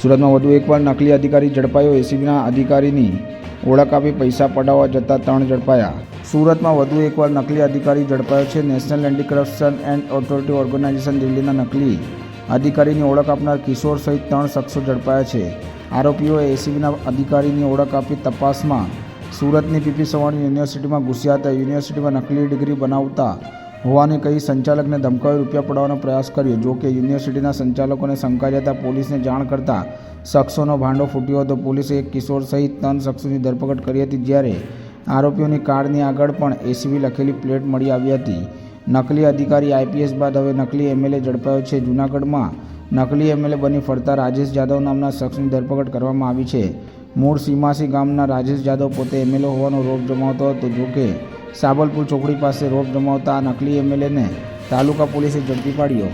સુરતમાં વધુ એકવાર નકલી અધિકારી ઝડપાયો. એસીબીના અધિકારીની ઓળખ આપી પૈસા પડાવવા જતા ત્રણ ઝડપાયા. સુરતમાં વધુ એકવાર નકલી અધિકારી ઝડપાયો છે. National anti corruption and authority organisation દિલ્હીના નકલી અધિકારીની ઓળખ આપનાર કિશોર સહિત ત્રણ શખ્સો ઝડપાયા છે. આરોપીઓએ એસીબીના અધિકારીની ઓળખ આપી તપાસમાં સુરતની પીપી સવાણી યુનિવર્સિટીમાં ઘૂસ્યા હતા. યુનિવર્સિટીમાં નકલી ડિગ્રી બનાવતા હોવાની કહી સંચાલકને ધમકાવી રૂપિયા પડાવવાનો પ્રયાસ કર્યો. જો કે યુનિવર્સિટીના સંચાલકોને શંકાઈ પોલીસને જાણ કરતાં શખ્સોનો ભાંડો ફૂટ્યો હતો. પોલીસે એક કિશોર સહિત ત્રણ શખ્સોની ધરપકડ કરી હતી, જ્યારે આરોપીઓની કારની આગળ પણ એસીબી લખેલી પ્લેટ મળી આવી હતી. નકલી અધિકારી આઈપીએસ બાદ હવે નકલી એમએલએ ઝડપાયો છે. જૂનાગઢમાં નકલી એમએલએ બની ફરતા રાજેશ જાદવ નામના શખ્સની ધરપકડ કરવામાં આવી છે. મૂળ સીમાસી ગામના રાજેશ જાદવ પોતે એમએલએ હોવાનો રોપ જમાવતો હતો. જોકે સાબલપુર ચોકડી પાસે રોપ જમાવતા નકલી એમએલએને તાલુકા પોલીસે ઝડપી પાડ્યો.